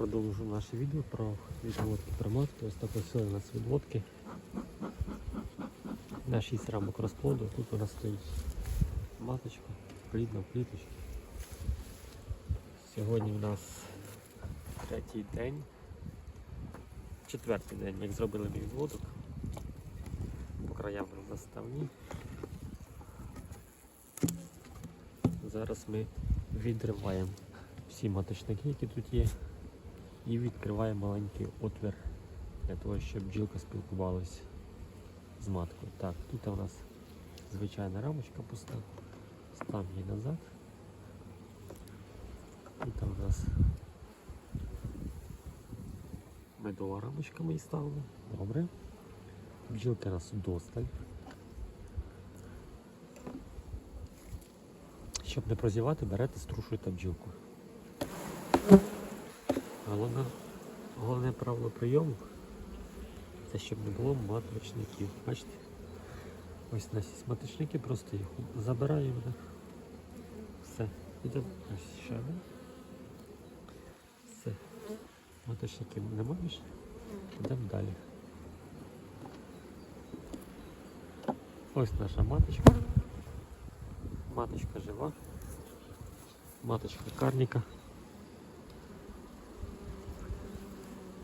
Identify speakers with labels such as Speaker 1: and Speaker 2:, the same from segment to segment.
Speaker 1: продовжу наше відео про відводки про матки. Ось так ось у нас відводки. На 6 рамок розплоду. Тут у нас стоїть маточка, плідна в кліточці. Сьогодні у нас третій день, четвертий день, як зробили відводок. По краям заставні. Зараз ми відриваємо всі маточники, які тут є, і відкриваємо маленький отвір для того, щоб бджілка спілкувалась з маткою. Так, тут у нас звичайна рамочка пуста. Став її назад. Тут у нас медова рамочка ми ставили. Добре. Бджілки у нас досталь. Щоб не прозівати, берете, струшуєте бджілку. Головне, головне правило прийому це щоб не було маточників. Бачите? Ось є маточники, просто їх забираємо. Все. Йдемо. Ще один. Все. Маточників не маєш. Йдемо далі. Ось наша маточка. Маточка жива. Маточка карніка.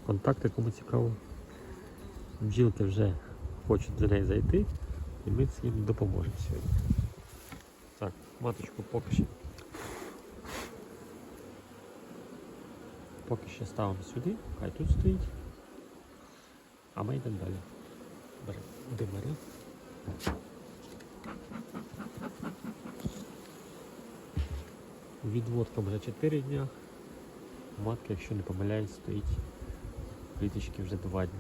Speaker 1: Контакти, кому цікаво. Бджілки вже хочуть до неї зайти, і ми їм допоможемо сьогодні. Так, маточку поки що. Поки що ставимо сюди, хай тут стоїть. А ми йдемо далі. Беремо димарі. Відводкам вже 4 дня. Матка, якщо не помиляюсь, стоїть кліточки вже 2 дні.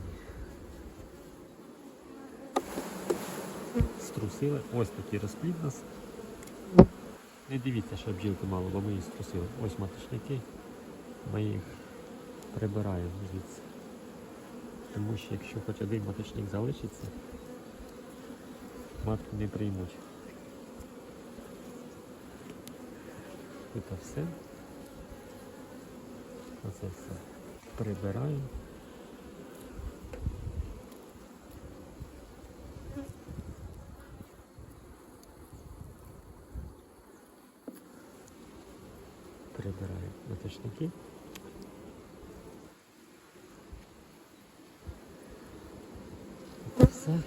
Speaker 1: Струсили. Ось такий розплід у нас. Не дивіться, що бджілки мало, бо ми їх струсили. Ось маточники. Ми їх прибираємо звідси. Тому що якщо хоч один маточник залишиться, матку не приймуть. Тут все. Оце все. Прибираємо маточники. Тут все.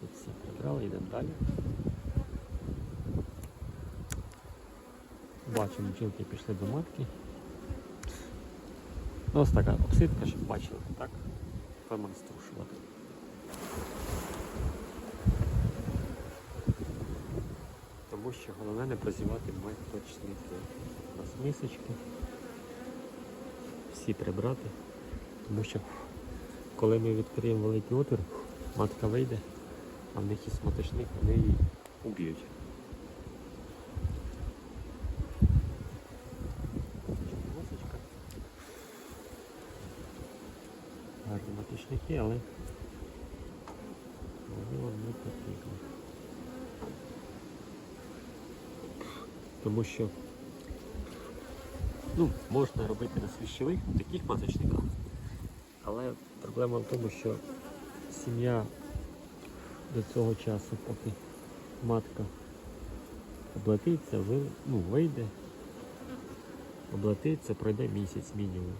Speaker 1: Тут все прибрали, йдемо далі. Бачимо, бджілки пішли до матки. Ну, ось така обсидка, щоб бачили, так? Форман струшувати. Тому що головне не прозівати маточники. У нас. Всі прибрати. Тому що коли ми відкриємо великий отвір, матка вийде, а в них є маточник, вони її уб'ють. Гарні маточники, але вони вам не потрібні. Тому що ну, можна робити на свіщових таких маточниках, але проблема в тому, що сім'я до цього часу, поки матка облетиться, ви- ну, вийде, облетиться, пройде місяць мінімум.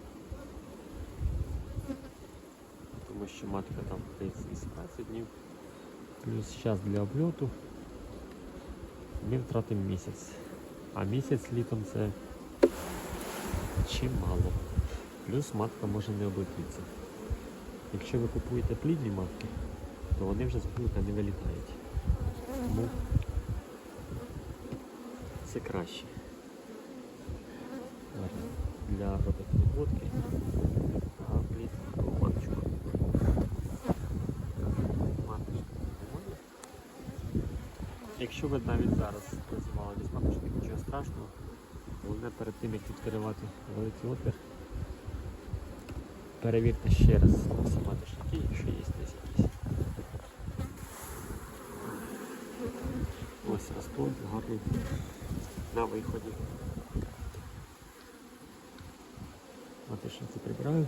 Speaker 1: Тому що матка там 30-18 днів, плюс час для обльоту, ми втратимо місяць. А місяць літом це чимало. Плюс матка може не облетітися. Якщо ви купуєте плідні матки, то вони вже з блюка не вилітають. Тому це краще. Для робити відводки, а плід маточку. Якщо ви навіть зараз працювали без маточки, нічого страшного. Головне перед тим, як відкривати великий отвір, перевірте ще раз сама шляхи, якщо є десь якісь. Ось ростон гарний на виході. Матишниці прибираю.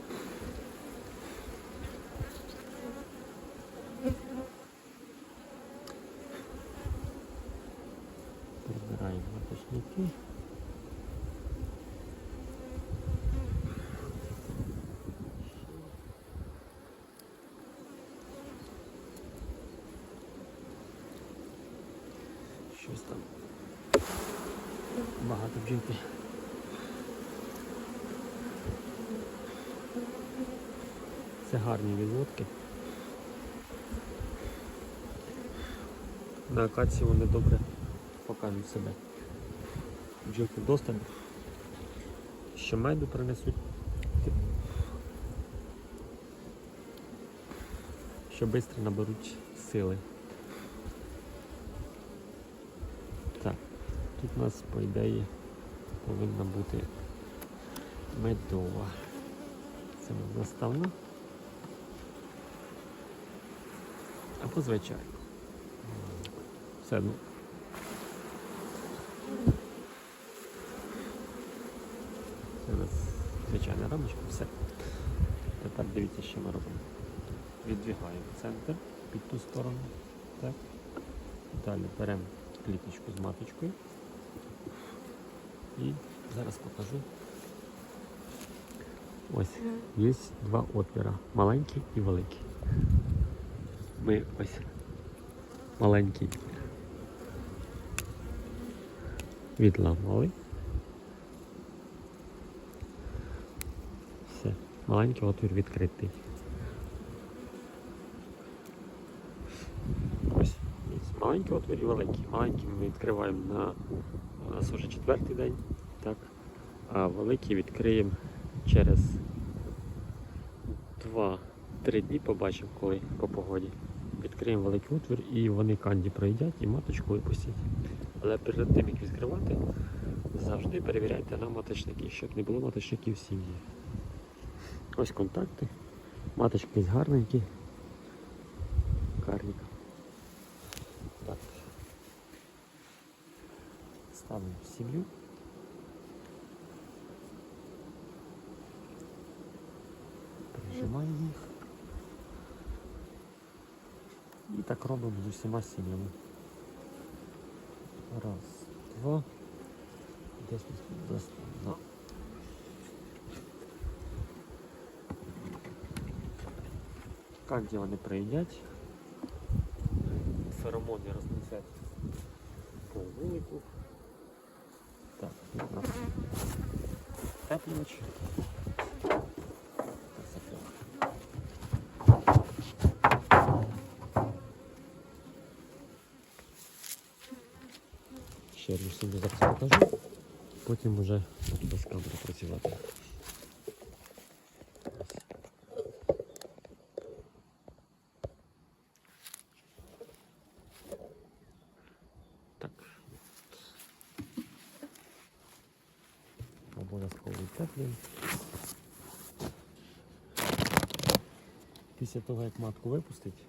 Speaker 1: Багато. Це гарні відводки. На акації вони добре покажуть себе. Бджілки достань. Що меду принесуть. Що швидко наберуть сили. Так, тут у нас, по ідеї, повинна бути медова. Це наставна. Або звичайно. Все ну. Це нас звичайна рамочка, все. Тепер дивіться, що ми робимо. Віддвигаємо центр під ту сторону. Так. Далі беремо кліточку з маточкою. І зараз покажу. Ось, є два отвіра, маленький і великий. Ми ось маленький відламали. Все, маленький отвір відкритий. Ось, є маленький отвір і великий. Маленький ми відкриваємо на у нас вже четвертий день, так, а великий відкриємо через 2-3 дні побачимо, коли по погоді. Відкриємо великий отвір і вони канді проїдять і маточку випустять. Але перед тим як відкривати, завжди перевіряйте на маточники, щоб не було маточників в сім'ї. Ось контакти. Маточки гарненькі. Карніка. Так. Ставимо в сім'ю. Прижимаємо їх. І так робимо з усіма сім'ями. Раз, два. Десь тут заставно. Канді вони приїдять. Феромони рознесять по вулику. тепліч. Ще одну сім'ю зараз покажу, потім вже без камери працювати. Після того, як матку випустить,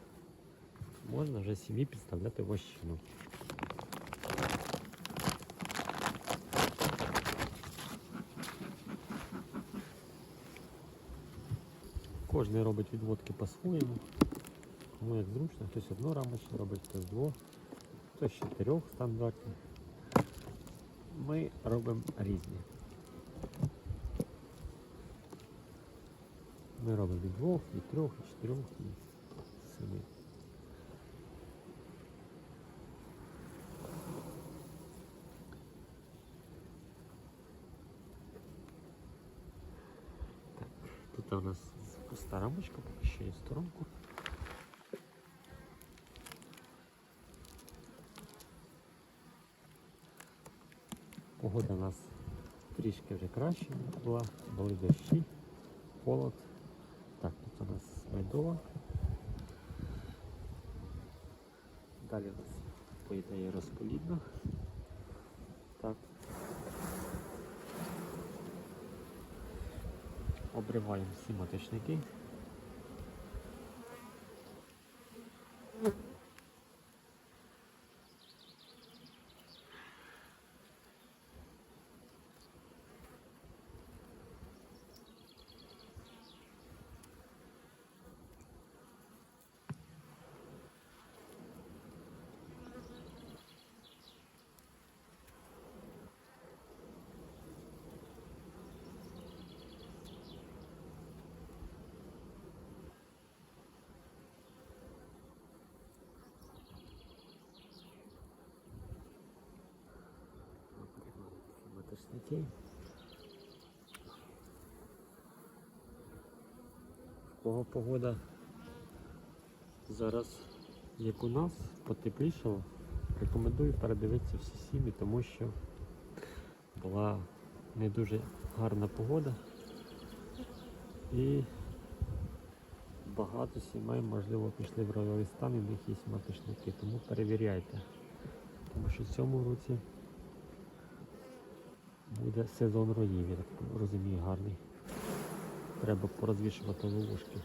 Speaker 1: можна вже сім'ї підставляти вощину. Кожен робить відводки по-своєму. Кому як зручно, хтось одну рамочку робить, хтось двох, хтось чотирьох стандартних. Ми робимо різні. Ми робимо від двох, від трьох, від чотирьох і семи. Тут у нас пуста рамочка, поки що є сторонку. Погода у нас трішки вже краще була, були дощі, холод. Медова. Далі у нас, по ідеї, розполідна. Так. Обриваємо всі маточники. Маточників. В кого погода зараз, як у нас, потеплішало, рекомендую передивитися всі сім'ї, тому що була не дуже гарна погода і багато сімей, можливо, пішли в ройовий стан і в них є маточники, тому перевіряйте. Тому що в цьому році буде сезон роїв, я так розумію, гарний. Треба порозвішувати ловушки.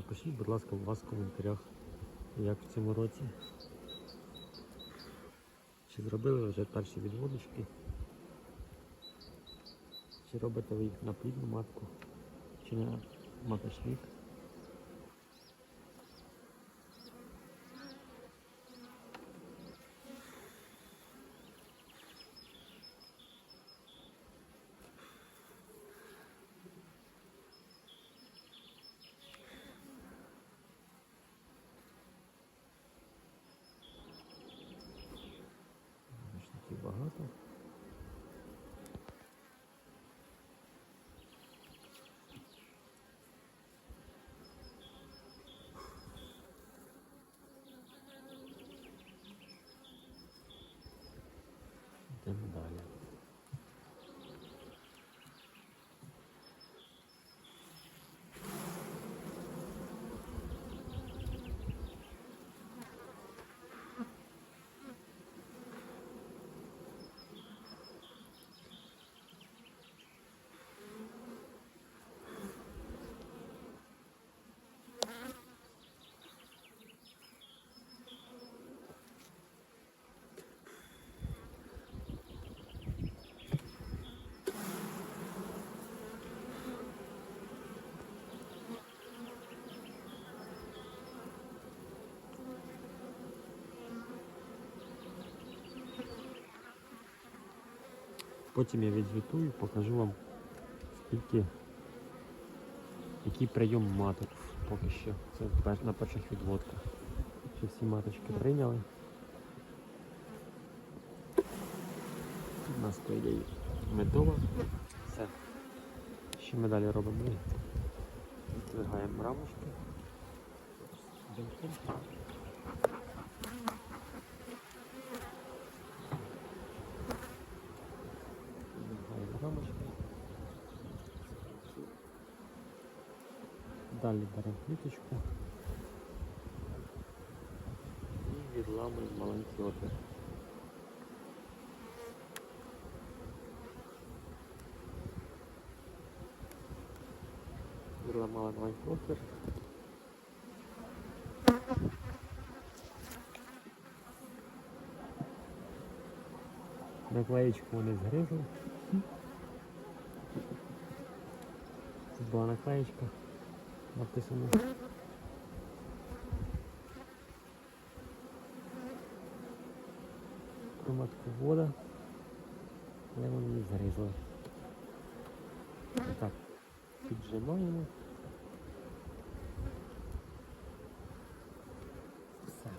Speaker 1: Напишіть, будь ласка, у вас в коментарях, як в цьому році. Чи зробили вже перші відводочки? Чи робите ви їх на плідну матку, чи на маточник? Маточників багато. Йдемо далі. Потім я відзвітую, покажу вам скільки, який прийом маток поки що. Це на перших відводках. Чи всі маточки прийняли. У нас ідеї медова. Все. Що ми далі робимо? Здвигаємо рамочки. Далі беремо пліточку і відламуємо маленький отвір. Відламали маленький отвір. Наклеєчку вони згризли. Тут була наклеєчка Написано. Кроматку вода. Але вони не згризли. Так, піджимаємо. Все.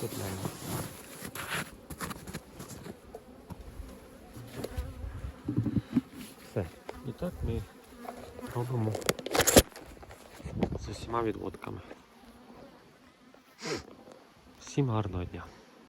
Speaker 1: цепляємо. Все. І так ми робимо з усіма відводками. Всім гарного дня!